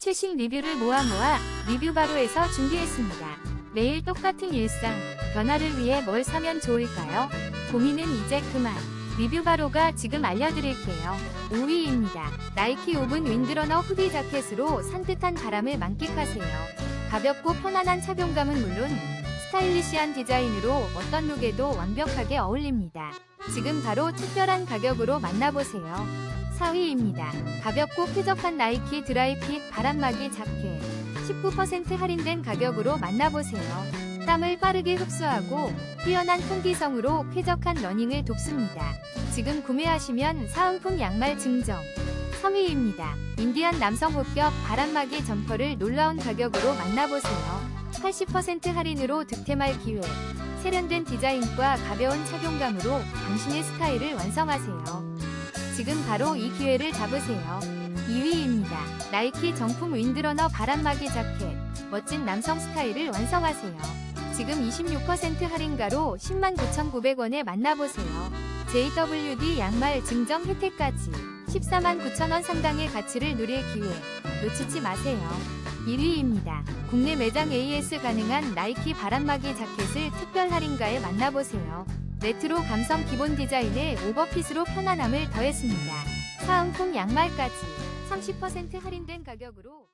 최신 리뷰를 모아 모아 리뷰 바로에서 준비했습니다. 매일 똑같은 일상, 변화를 위해 뭘 사면 좋을까요? 고민은 이제 그만. 리뷰 바로가 지금 알려드릴게요. 5위입니다. 나이키 오븐 윈드러너 후디 자켓으로 산뜻한 바람을 만끽하세요. 가볍고 편안한 착용감은 물론 스타일리시한 디자인으로 어떤 룩에도 완벽하게 어울립니다. 지금 바로 특별한 가격으로 만나보세요. 4위입니다. 가볍고 쾌적한 나이키 드라이핏 바람막이 자켓. 19% 할인된 가격으로 만나보세요. 땀을 빠르게 흡수하고 뛰어난 통기성으로 쾌적한 러닝을 돕습니다. 지금 구매하시면 사은품 양말 증정. 3위입니다. 인디안 남성 호격 바람막이 점퍼를 놀라운 가격으로 만나보세요. 80% 할인으로 득템할 기회. 세련된 디자인과 가벼운 착용감으로 당신의 스타일을 완성하세요. 지금 바로 이 기회를 잡으세요. 2위입니다. 나이키 정품 윈드러너 바람막이 자켓. 멋진 남성 스타일을 완성하세요. 지금 26% 할인가로 109,900원에 만나보세요. JWD 양말 증정 혜택까지 149,000원 상당의 가치를 누릴 기회. 놓치지 마세요. 1위입니다. 국내 매장 AS 가능한 나이키 바람막이 자켓을 특별 할인가에 만나보세요. 레트로 감성 기본 디자인에 오버핏으로 편안함을 더했습니다. 사은품 양말까지 30% 할인된 가격으로